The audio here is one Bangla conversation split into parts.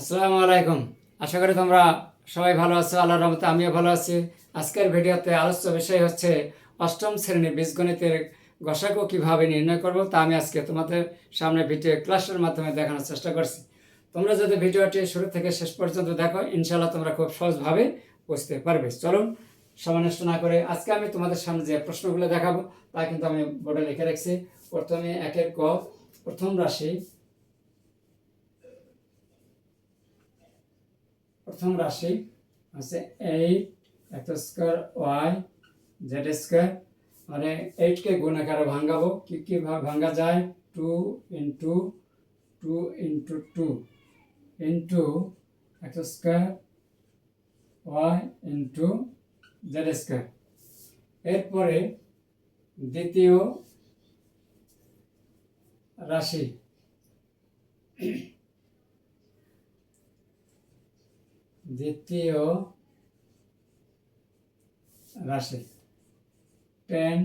আসসালামু আলাইকুম। আশা করি তোমরা সবাই ভালো আছো, আল্লাহর রহমতে আমিও ভালো আছি। আজকের ভিডিওতে আলোচ্য বিষয় হচ্ছে অষ্টম শ্রেণির বীজগণিতের গসাগু কীভাবে নির্ণয় করব তা আমি আজকে তোমাদের সামনে ভিডিও ক্লাসের মাধ্যমে দেখানোর চেষ্টা করছি। তোমরা যদি ভিডিওটি শুরু থেকে শেষ পর্যন্ত দেখো ইনশাল্লাহ তোমরা খুব সহজভাবে বুঝতে পারবে। চলুন সময় নষ্ট না করে আজকে আমি তোমাদের সামনে যে প্রশ্নগুলো দেখাবো, তা কিন্তু আমি বোর্ডে লিখে রাখছি। প্রথমে একের ক, প্রথম রাশি প্রথম রাশি হচ্ছে eight x square y z square মানে এইটকে গুণ আকারে ভাঙাবো। কি কীভাবে ভাঙা যায়? Two into two into two into x square y into z square এরপরে দ্বিতীয় রাশি। দ্বিতীয় রাশি। Ten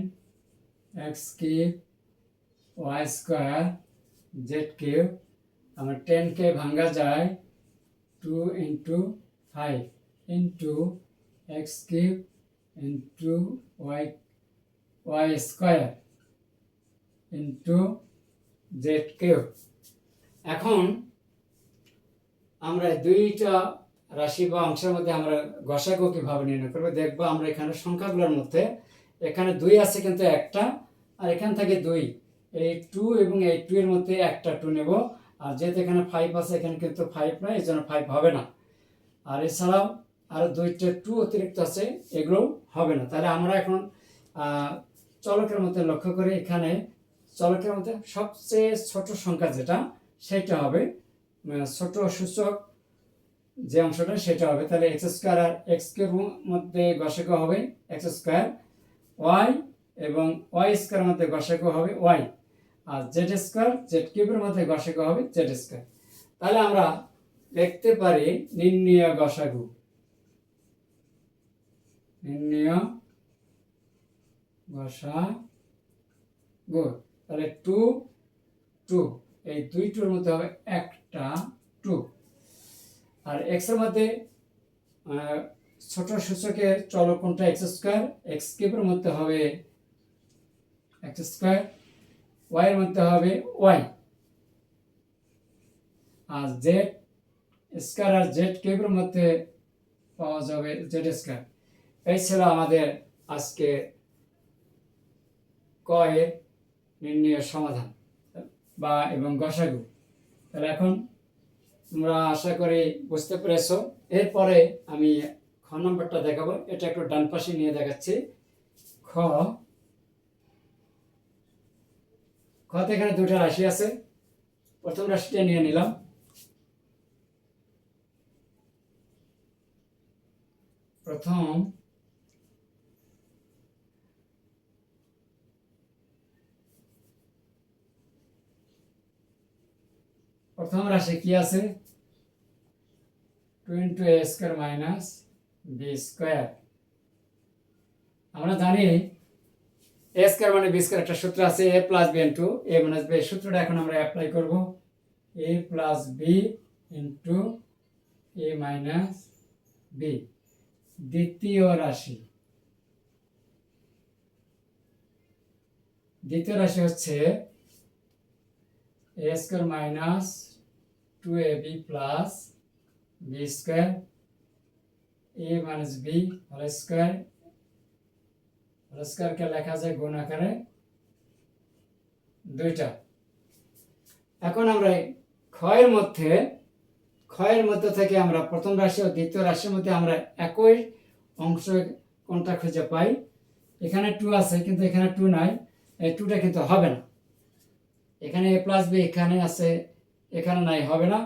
x cube y square z cube আমার টেনকে ভাঙা যায় two into five into x cube into y y square into z cube এখন আমরা দুইটা রাশি বা অংশের মধ্যে আমরা গসাগু কীভাবে নির্ণয় করব? দেখব আমরা এখানে সংখ্যাগুলোর মধ্যে এখানে দুই আছে কিন্তু একটা, আর এখান থেকে দুই, এই টু এবং এই টু এর মধ্যে একটা টু নেব। আর যেহেতু এখানে ফাইভ আছে, এখানে কিন্তু ফাইভ নয় এই জন্য ফাইভ হবে না। আর এছাড়াও আরও দুইটা টু অতিরিক্ত আছে, এগুলো হবে না। তাহলে আমরা এখন চলকের মধ্যে লক্ষ্য করে এখানে চলকের মধ্যে সবচেয়ে ছোট সংখ্যা যেটা, সেটা হবে ছোট সূচক যে অংশটা, সেটা হবে। তাহলে এক্স স্কোয়ার আর এক্স কিউব মধ্যে গসাগু হবে এক্স স্কোয়ার ওয়াই এবং ওয়াই স্কোয়ার মধ্যে গসাগু হবে ওয়াই আর জেড স্কোয়ার জেড কিউবের মধ্যে গসাগু হবে জেড স্কোয়ার তাহলে আমরা লিখতে পারি নির্ণয় গসাগু নির্ণয় গসাগু তাহলে টু টু এই দুই টুর মধ্যে হবে একটা টু আর এক্সের মধ্যে ছোট সূচকের চলক কোনটা এক্স স্কোয়ার এক্স কিউবের মধ্যে হবে এক্স স্কোয়ার ওয়াই এর মধ্যে হবে ওয়াই আর জেড স্কোয়ার আর জেড কিউবের মধ্যে পাওয়া যাবে জেড স্কোয়ার এই ছিল আমাদের আজকে কয়ের এর নির্ণয়ের সমাধান বা এবং গসাগু। তাহলে এখন তোমরা আশা করি বুঝতে পেরেছ। এরপরে আমি খ নম্বরটা দেখাবো। এটা একটু ডান পাশে নিয়ে দেখাচ্ছি। খ। খতে এখানে দুটা রাশি আছে। প্রথম রাশিটা নিয়ে নিলাম। প্রথম প্রথম রাশি কি আছে? Two into a square minus b square. আমরা জানি এ স্কোয়ার মানে বি স্কোয়ার একটা সূত্র আছে, a plus b into a minus b. সূত্রটা এখন আমরা অ্যাপ্লাই করব। A plus b into a minus b. দ্বিতীয় রাশি। দ্বিতীয় রাশি হচ্ছে a square minus 2ab plus b square, a minus b whole square whole square কে লেখা যায় গুণ আকারে দুইটা। এখন আমরা ক্ষয়ের মধ্যে ক্ষয়ের মধ্যে থেকে আমরা প্রথম রাশি ও দ্বিতীয় রাশির মধ্যে আমরা একই অংশ কোনটা খুঁজে পাই? এখানে টু আছে, কিন্তু এখানে টু নাই। এই টুটা কিন্তু হবে না। এখানে এ প্লাস বি এখানে আছে, এখানে নাই, হবে না।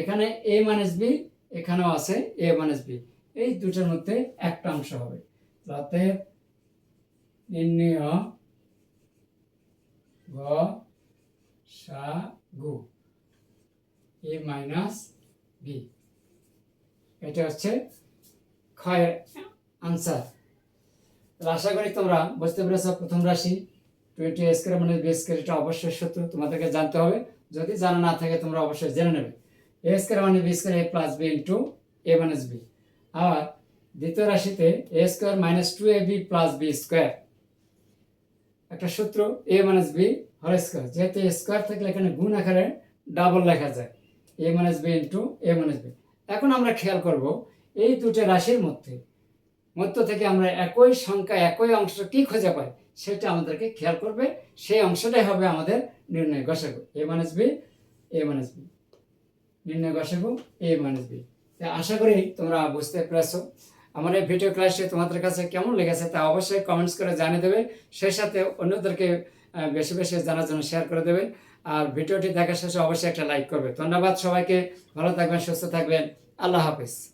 এখানে এ মাইনাস বি এখানেও আছে এ মাইনাস বি এই দুটোর মধ্যে একটা অংশ হবে। নির্ণয় গ সা গু। এ মাইনাস বি এটা হচ্ছে ক্ষয়ের আনসার আশা করি তোমরা বুঝতে পেরেছ প্রথম রাশি। টোয়েন্টি স্কোয়ার মানে বি স্কোয়ার এটা অবশ্যই সত্য, তোমাদেরকে জানতে হবে। যদি জানা না থাকে, তোমরা অবশ্যই জেনে নেবে। এ স্কোয়ার মানে b square a plus b into a minus b আবার দ্বিতীয় রাশিতে a square minus two a b plus b square একটা সূত্র a minus b whole square যেহেতু স্কোয়ার থাকলে এখানে গুণ আকারে ডাবল লেখা যায়। A minus b into a minus b এখন আমরা খেয়াল করব এই দুটো রাশির মধ্যে। মধ্য থেকে আমরা একই সংখ্যা, একই অংশ কি খুঁজে পাই? সেটা আমাদেরকে খেয়াল করবে। সেই অংশটাই হবে আমাদের নির্ণয় গসাগু a minus b, a minus b. নির্ণয় গসাগু এ মাইনাস বি। আশা করি তোমরা বুঝতে পেরেছ। আমার এই ভিডিও ক্লাসটি তোমাদের কাছে কেমন লেগেছে তা অবশ্যই কমেন্টস করে জানিয়ে দেবে। সেই সাথে অন্যদেরকে বেশি বেশি জানার জন্য শেয়ার করে দেবে। আর ভিডিওটি দেখার শেষে অবশ্যই একটা লাইক করবে। ধন্যবাদ সবাইকে। ভালো থাকবেন, সুস্থ থাকবেন। আল্লাহ হাফিজ।